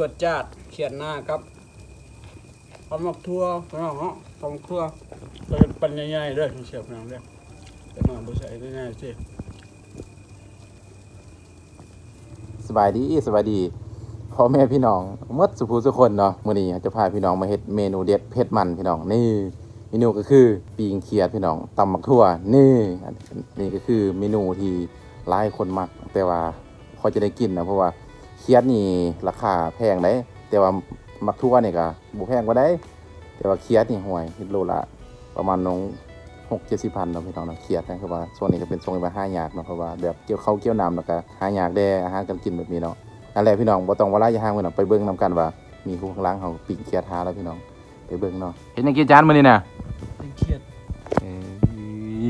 จวดจาดเขียนหน้าครับทำหมักทั่วพี่น้องเนาะทำครัวก็เป็นปันใหญ่ๆเด้อเสียบน้องเด้อแต่มาบ่ใส่ง่ายๆสิสบายดีสบายดีพ่อแม่พี่น้องหมดสุภูสุคนเนาะมื้อนี้จะพาพี่น้องมาเฮ็ดเมนูเด็ดเผ็ดมันพี่น้องนี่เมนูก็คือปีงเขียดพี่น้องตำหมักทั่วนี่นนี่ก็คือเมนูที่หลายคนมักแต่ว่าพอจะได้กินนะเพราะว่า เขียดนี่ราคาแพงได้แต่ว่าหมักทั่วนี่ก็บ่แพงกว่าได้ แต่ว่าเขียดนี่ห่วยเฮ็ดโลละประมาณน้องหกเจ็ดสิบพันเนาะพี่น้องเนาะเขียดนะคือว่าช่วงนี้ก็เป็นช่วงที่ว่าหายากเนาะเพราะว่าแบบเกี่ยวข้าวเกี่ยวน้ำแล้วก็หายากแด่อาหารการกินแบบนี้เนาะนั่นแหละพี่น้องบ่ต้องว่าระยะห่างพี่น้องไปเบิ่งนํกันว่า มีผู้ข้างหล่างเขาปิ่งเคียดหาแล้วพี่น้องไปเบิ่งเนาะเห็นยังกี่จานมื้อนี้น่ะเป็นเขียดเอ้ย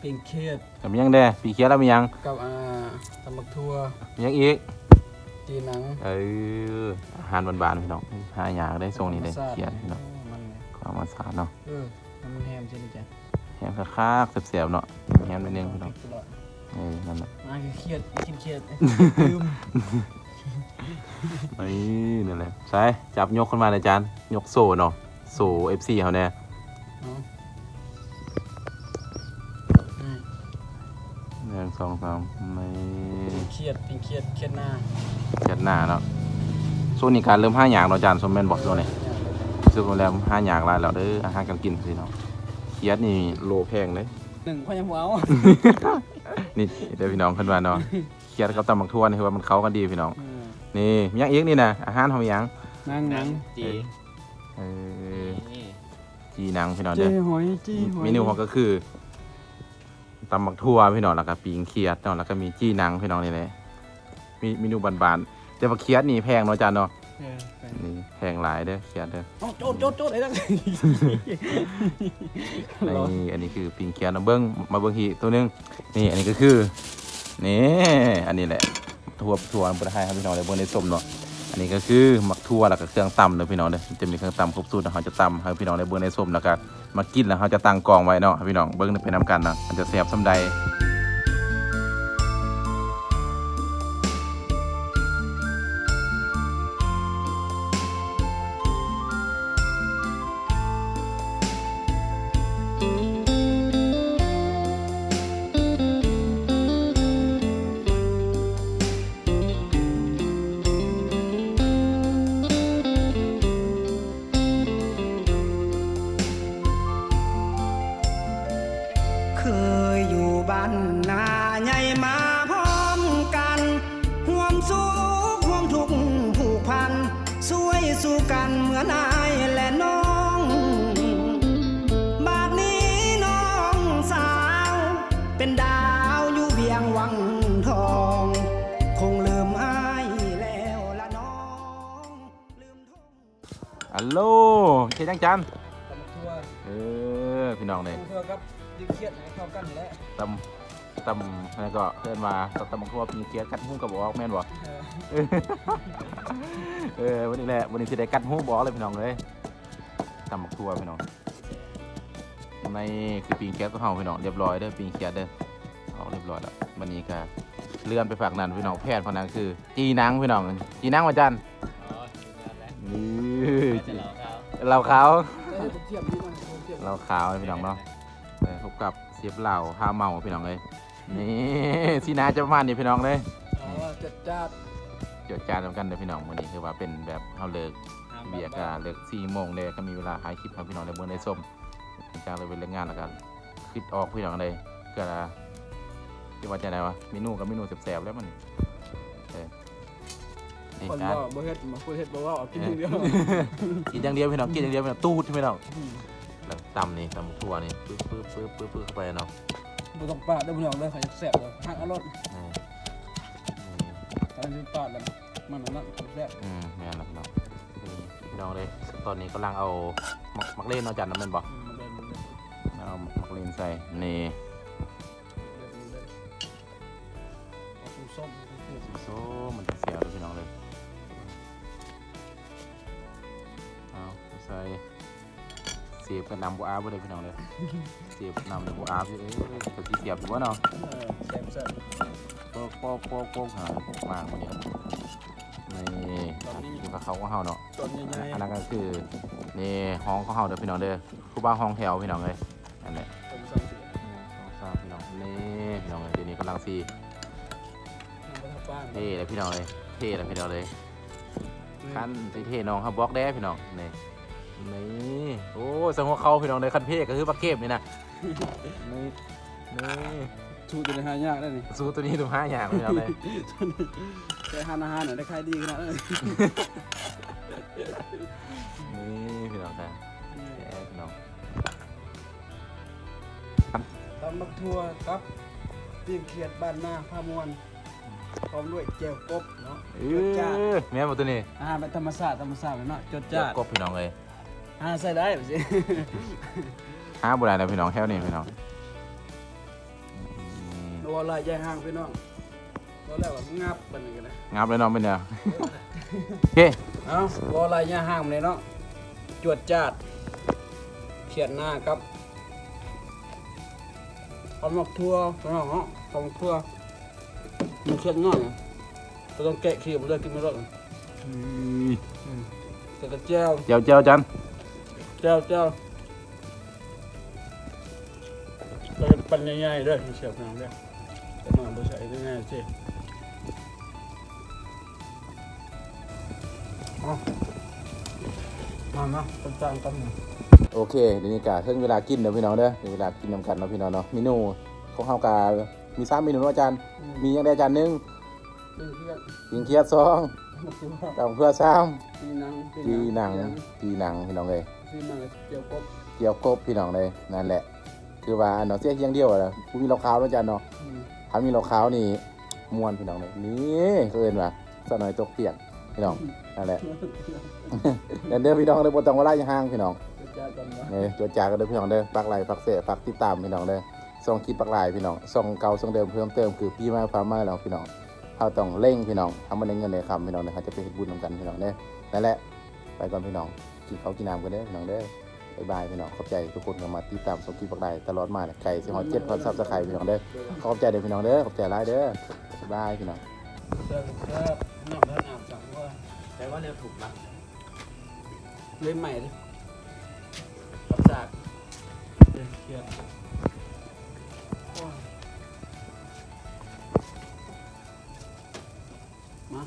เป็นเขียดก็มีหยังแด่ปีเคียดแล้วมีหยังกับอ่าทำหมักทั่วมีหยังอีก จีหนังเอออาหารบ้านๆพี่น้องหายากได้ทรงนี้ได้เคียดพี่น้องมันความมาสาดเนาะเออมันแฮมใช่ไหมจ๊ะแฮมคักๆแซ่บๆเนาะแฮมนิดนึงพี่น้องเออนั่นน่ะมาคือเครียดกินเครียดลืมนี่นั่นแหละใช่จับยกขึ้นมาเลยจานยกโซ่เนาะโซ่ FC เฮาแน่เนาะอืมหนึ่งสองสามไม่ เครียดเป็นเครียดเครียดหน้าจัดหน้าเนาะช่วงนี้การเริ่มห้าอย่างเนาะจานสมแม่นบอกตัวนี้ซื้อโรงแรมห้าอย่างไรแล้วเด้ออาหารการกินสิเนาะเคียดนี่โลแพงเลย หนึ่งพ่อยังหัวเอานี่เดี๋ยวพี่น้องขึ้นมาเนาะเคียดกับตำบักทั่วนี่คือว่ามันเข้ากันดีพี่น้องเออนี่มีหยังอีกนี่นะอาหารเฮามีหยังนั่งนั่งจีเออจีหนังพี่น้องจีเด้อหอยจีหอยเมนูของก็คือ ตำบักทั่วพี่น้องแล้วก็ปิงเคียดเนาะแล้วก็มีจีหนังพี่น้องนี่แหละมีเมนูบานๆแต่ว่าเคียดนี่แพงเนาะจานเนาะเออไปนี่แพงหลายเด้อเคียดเด้อเอาโจดโจดโจดไอ้นั่นนี่อันนี้คือปิงเคียนมาเบิ้งมาเบิ้งฮีตัวหนึงนี่อันนี้ก็คือนี่อันนี้แหละถั่วถั่วบนไฮครับพี่น้องเลยบนในส้มเนาะ อันนี้ก็คือหมักถั่วแล้วก็เครื่องตำเลยพี่น้องเลยจะมีเครื่องตำครบสูตรนะเขาจะตำให้พี่น้องได้เบิ้งในส้มแล้วก็มากินแล้วเขาจะตั้งกองไว้เนาะพี่น้องเบิ้งไปน้ำกันนะมันจะแซ่บสำใด กันเหมือนอายและน้อง บาดนี้น้องสาว เป็นดาวอยู่เพียงวังทอง คงลืมอายแล้วละน้องลืมทง อัลโหลเฮ็ดยังจันตำทั่วเออพี่น้องเลยตำทั่วครับดิเครียดให้เข้ากันแหล้วตำ ตำแล้วก็เดินมาตำบักทั่วปิงเคียดกัดหุ้งกับบอกแม่นบ่เออเออวันนี้แหละวันนี้สิได้กัดหูบอกเลยพี่น้องเลยตำบักทั่วพี่น้องในคือปิงแก๊สของเฮาพี่น้องเรียบร้อยเด้อปิงแก๊สเด้อเอาเรียบร้อยแล้ววันนี้ก็เลื่อนไปฝากนั่นพี่น้องแพทย์พนังคือ จีนังพี่น้องจีนังมาจันอ๋อถึงแล้วแหละนี่จะเหล่าเขาเราขาวเออเทียบดีมากเทียบเราขาวพี่น้องเนาะเออพบกับเสียบเหล่าห้าเมาพี่น้องเลย นี่สีหนาจะประมาณนี้พี่น้องเลยเอาว่าจัดจ้าดจดจานกันเด้อพี่น้องวันนี้คือว่าเป็นแบบเฮาเลิกเบียร์ก็เลิกสี่โมงเลยก็มีเวลาหายคลิปครับพี่น้องในเมืองในส้มจ้างเลยเป็นเรื่องงานแล้วกันคิดออกพี่น้องเลยก็ละที่ว่าจะไหนวะเมนูกับเมนูแสบๆแล้วมันเออนี่คนจาว่านบ่เฮ็ดมาพูดเฮ็ดบ่ว่าเอากินอย่างเดียวกินอย่างเดียวพี่น้องกินอย่างเดียวพี่น้องตูดใช่ไหมน้องแล้วตำนี่ตำทั่วนี่ปึ๊บปึ๊บปึ๊บปึ๊บปึ๊บเข้าไปเนาะ บ่ต้องปาดเด้อพี่น้องเด้อเขาจะแซ่บเลยหักอร่อยนี่อันนี้ปาดแล้วมันอันนั้นแซ่บอืมแม่นแล้วพี่น้องนี่พี่น้องเลยตอนนี้กำลังเอามักมักเล่นเนาะจันน้ำแมันบอกอืมมันเดินมันเดินเอามักเล่นใส่นี่เดินมันเดินเอาปูส้มเอาปูสีส้มมันจะเสียวเลยพี่น้ สียบกับน้ำบัวอาบเลยพี่น้องเลยเสียบน้ำบัวอาบอยู่เอ้ยตัวที่เสียบอยู่วะเนาะเออแซ่บแซ่บโป๊กโป๊กโป๊กโป๊กหาโป๊กมากมาเนี่ยนี่ตอนนี้อยู่กับเขาของเฮาเนาะตอนใหญ่อันนั้นก็คือนี่ห้องของเฮาเด้อพี่น้องเด้อผู้บ้าห้องแถวพี่น้องเลยนั่นแหละๆตอนสองสิบหนึ่งสองสามพี่น้องนี่พี่น้องเลยเดี๋ยวนี้กำลังซีน้ำประทับบ้านเท่เลยพี่น้องเลยเท่เลยพี่น้องเลยขั้นสิเท่น้องครับบล็อกแด้พี่น้องนี่ นี่โอ้สมหัวเขาพี่น้องเลยคันเพ่ก็คือปลาเก็บนี่นะนี่นี่ชูตัวในหายากได้นี่สู้ตัวนี้ตัวห้าอย่างพี่น้องเลยแต่หานอาหารเนี่ยได้ขายดีขนาดนั้นนี่พี่น้องครับแย่พี่น้องตำบักทั่วครับตีนเขียดบ้านหน้าพามวนพร้อมด้วยเจลกบเนาะเอจดจ้าอแม่นบ่ตัวนี้อาหารเป็นธรรมชาติธรรมชาติเลยเนาะจดเดี๋ยจ้าวกบพี่น้องเลยอา หารใส่ได้ไปสิห้าโบราณแล้วพี่น้องแถวนี้พี่น้องโดนลายใหญ่ห้างพี่น้องโดนแล้วแบบงับเป็นยังไงนะงับเลยน้องเป็นเดียวโอเคเอ้าโดนลายใหญ่ห้างมันเลยเนาะจวดจ้าดเขียนหน้าครับตำบักทั่วพี่น้องเนาะตำบักทั่วมันเขียนง่ายจะต้องแกะขี้มันเลยกินไม่รอดแต่กระเจียวเจียวเจียวจัน เจ้าเจ้าเราจะปั่นง่ายๆด้วยเสียบน้ำด้วยแต่มาบ่ใส่ได้ง่ายสิเอามามาเป็นจานกันหน่อยโอเคเดี๋ยวนี้กะถึงเวลากินเดี๋ยวพี่น้องเด้อถึงเวลากินนำกันเนาะพี่น้องเนาะเมนูของเฮากามีสามเมนูเนาะอาจารย์ มีอย่างใดอาจารย์หนึ่งเป็นเพื่อนยิงเคียดสองมาคือว่าตำเพื่อสามปีนังปีหนังปีหนังพี่น้องเลย ปีนังเกี่ยวกับเกี่ยวกบพี่น้องเลยนั่นแหละ คือว่าอันเนาะเสียเคียงเดียวอะนะผู้มีเหล้าขาวเนาะอาจารย์เนาะอืมถ้ามีเหล้าขาวนี่ม่วนพี่น้องเลยนี่เกินว่ะสะหน่อยตกเปียกพี่น้องนั่นแหละเดินเด้อพี่น้องเด้อบ่ต้องว่าไล่ห่างพี่น้องเป็นจานกันนะเออจดจากันเด้อพี่น้องเด้อปักไลค์ปักเสะปักติดตามพี่น้องเด้อส่งคลิปปักไลค์พี่น้องส่งเก่าส่งเดิมเพิ่มเติมคือพี่มาฟ้ามาแล้วพี่น้องเขาต้องเร่งพี่น้องทำมันได้เงินได้คำพี่น้องเด้อเขาจะไปเฮ็ดบุญนำกันพี่น้องเด้อนั่นแหละไปก่อนพี่น้องินเขาวกินน้ำกันได้น้องได้บายบายพี่น้องขอบใจทุกคนที่มาติดตามสมคิดบักได้ตลอดมาเนี่ยไก่เสีฮอตเจ็ดพอดซับสไครต์พี่น้องได้ขอบใจเด้อพี่น้องเด้อขอบใจหลายเด้อบายบายพี่น้อง เสื้อเสื้อน้ำเลือดน้ำจังว่าแต่ว่าเร็วถูกหลักเล่มใหม่เลยกับจากเดินเคียร์โอ้มา